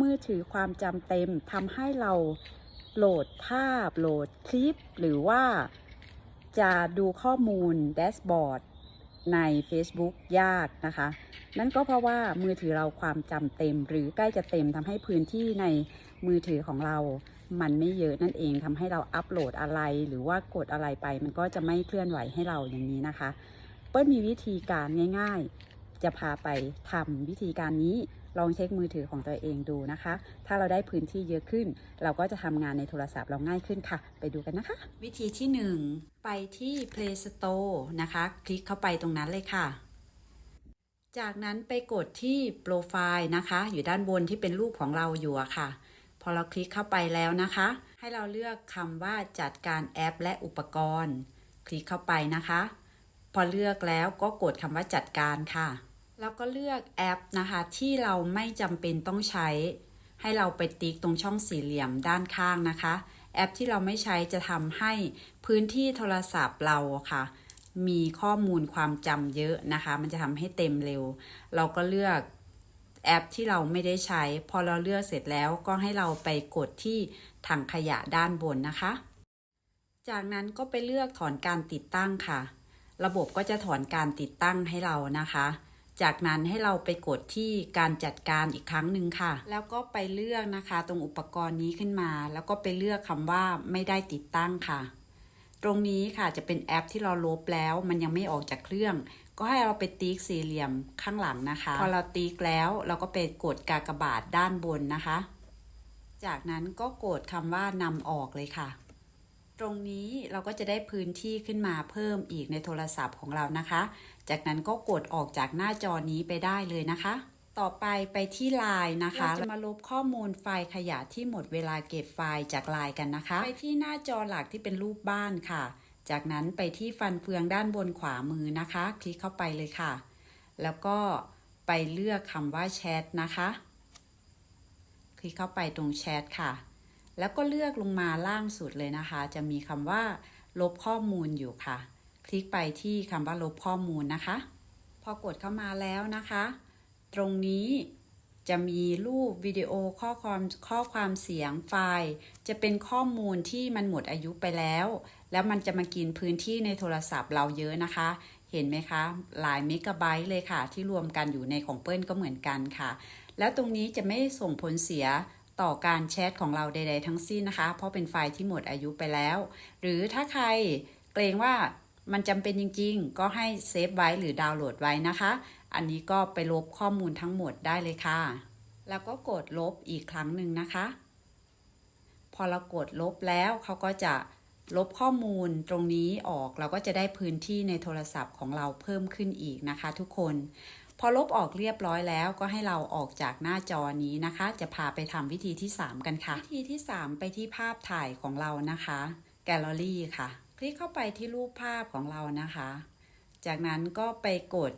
มือถือความจำเต็มทำให้เราโหลดภาพโหลดคลิป หรือว่าจะดูข้อมูลแดชบอร์ดใน Facebook ยากนะคะ นั่นก็เพราะว่ามือถือเราความจำเต็ม หรือใกล้จะเต็มทำให้พื้นที่ในมือถือของเรา มันไม่เยอะนั่นเองทำให้เราอัปโหลดอะไร หรือว่ากดอะไรไป มันก็จะไม่เคลื่อนไหวให้เราอย่างนี้นะคะ เปิ้ลมีวิธีการง่าย ๆ จะพาไปทำวิธีการนี้ ลองเช็คมือถือของตัวเองดูนะคะ ถ้าเราได้พื้นที่เยอะขึ้น เราก็จะทำงานในโทรศัพท์เราง่ายขึ้นค่ะ ไปดูกันนะคะ วิธีที่ 1 ไปที่ Play Store นะคะ คลิกเข้าไปตรงนั้นเลยค่ะ จากนั้นไปกดที่โปรไฟล์นะคะ อยู่ด้านบนที่เป็นรูปของเราอยู่อะค่ะ พอเราคลิกเข้าไปแล้วนะคะ ให้เราเลือกคำว่าจัดการแอป และอุปกรณ์ คลิกเข้าไปนะคะ พอเลือกแล้วก็กดคำว่าจัดการค่ะ แล้วก็เลือกแอปนะคะ ที่เราไม่จำเป็นต้องใช้ ให้เราไปติ๊กตรงช่องสี่เหลี่ยมด้านข้างนะคะ แอปที่เราไม่ใช้จะทำให้พื้นที่โทรศัพท์เราค่ะ มีข้อมูลความจำเยอะนะคะ มันจะทำให้เต็มเร็ว เราก็เลือกแอปที่เราไม่ได้ใช้ พอเราเลือกเสร็จแล้วก็ให้เราไปกดที่ถังขยะด้านบนนะคะ จากนั้นก็ไปเลือกถอนการติดตั้งค่ะ ระบบก็จะถอนการติดตั้งให้เรานะคะ จากนั้นให้เราไปกดที่การจัดการอีกครั้งหนึ่งค่ะ แล้วก็ไปเลือกนะคะ ตรงอุปกรณ์นี้ขึ้นมา แล้วก็ไปเลือกคำว่าไม่ได้ติดตั้งค่ะ ตรงนี้ค่ะจะเป็นแอปที่เราลบแล้ว มันยังไม่ออกจากเครื่อง ก็ให้เราไปติ๊กสี่เหลี่ยมข้างหลังนะคะ พอเราติ๊กแล้วเราก็ไปกดกากบาทด้านบนนะคะ จากนั้นก็กดคำว่านำออกเลยค่ะ ตรงนี้เราก็จะได้พื้นที่ขึ้นมาเพิ่มอีกในโทรศัพท์ของเรานะคะ จากนั้นก็กดออกจากหน้าจอนี้ไปได้เลยนะคะ ต่อไปไปที่ไลน์นะคะเราจะมาลบข้อมูลไฟล์ขยะที่หมดเวลาเก็บไฟล์จากไลน์กันนะคะ ไปที่หน้าจอหลักที่เป็นรูปบ้านค่ะ จากนั้นไปที่ฟันเฟืองด้านบนขวามือนะคะ คลิกเข้าไปเลยค่ะ แล้วก็ไปเลือกคำว่าแชทนะคะ คลิกเข้าไปตรงแชทค่ะ แล้วก็เลือกลงมาล่างสุดเลยนะคะ จะมีคำว่า ลบข้อมูลอยู่ค่ะ คลิกไปที่คำว่าลบข้อมูลนะคะ พอกดเข้ามาแล้วนะคะ ตรงนี้จะมีรูปวิดีโอข้อความข้อความเสียงไฟล์ จะเป็นข้อมูลที่มันหมดอายุไปแล้ว แล้วมันจะมากินพื้นที่ในโทรศัพท์เราเยอะนะคะ เห็นไหมคะ หลายเมกะไบต์เลยค่ะ ที่รวมกันอยู่ในของเปิ้ลก็เหมือนกันค่ะ แล้วตรงนี้จะไม่ส่งผลเสีย ต่อการแชทของเราใด ๆ ทั้งสิ้นนะคะ เพราะเป็นไฟล์ที่หมดอายุไปแล้ว หรือถ้าใครเกรงว่ามันจำเป็นจริง ๆ ก็ให้เซฟไว้หรือดาวน์โหลดไว้นะคะ อันนี้ก็ไปลบข้อมูลทั้งหมดได้เลยค่ะ แล้วก็กดลบอีกครั้งหนึ่งนะคะ พอเรากดลบแล้วเขาก็จะลบข้อมูลตรงนี้ออกเราก็จะได้พื้นที่ในโทรศัพท์ของเราเพิ่มขึ้นอีกนะคะ ทุกคน พอลบออกเรียบร้อยแล้วก็ให้เราออกจากหน้าจอนี้นะคะ จะพาไปทำวิธีที่ 3 กันค่ะ วิธีที่ 3 ไปที่ภาพถ่ายของเรานะคะ แกลเลอรี่ค่ะ คลิกเข้าไปที่รูปภาพของเรานะคะ จากนั้นก็ไปกด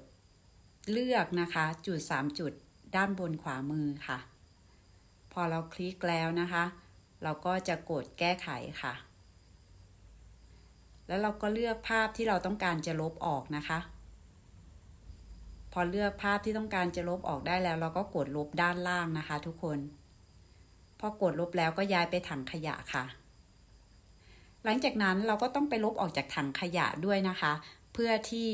เลือกนะคะ จุด 3 จุดด้านบนขวามือค่ะ พอเราคลิกแล้วนะคะ เราก็จะกดแก้ไขค่ะ แล้วเราก็เลือกภาพที่เราต้องการจะลบออกนะคะ พอเลือกภาพที่ต้องการจะลบออกได้แล้ว เราก็กดลบด้านล่างนะคะ ทุกคน พอกดลบแล้วก็ย้ายไปถังขยะค่ะ หลังจากนั้นเราก็ต้องไปลบออกจากถังขยะด้วยนะคะ เพื่อที่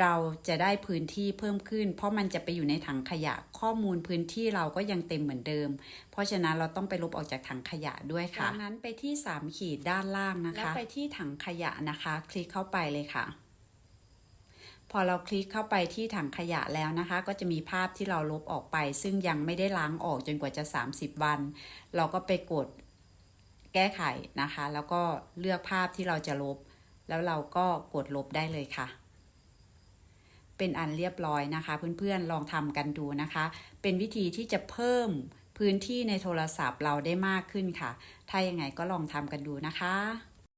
เราจะได้พื้นที่เพิ่มขึ้น เพราะมันจะไปอยู่ในถังขยะข้อมูลพื้นที่เราก็ยังเต็มเหมือนเดิม เพราะฉะนั้นเราต้องไปลบออกจากถังขยะด้วยค่ะจากนั้นไปที่ 3 ขีดด้านล่างนะคะ แล้วไปที่ถังขยะนะคะ คลิกเข้าไปเลยค่ะ พอเราคลิกเข้าไปที่ถังขยะแล้วนะคะ ก็จะมีภาพที่เราลบออกไป ซึ่งยังไม่ได้ล้างออกจนกว่าจะ 30 วัน เราก็ไปกดแก้ไขนะคะ แล้วก็เลือกภาพที่เราจะลบ แล้วเราก็กดลบได้เลยค่ะ เป็นอันเรียบร้อยนะคะ เพื่อนๆลองทำกันดูนะคะ เป็นวิธีที่จะเพิ่มพื้นที่ในโทรศัพท์เราได้มากขึ้นค่ะ ถ้ายังไงก็ลองทำกันดูนะคะ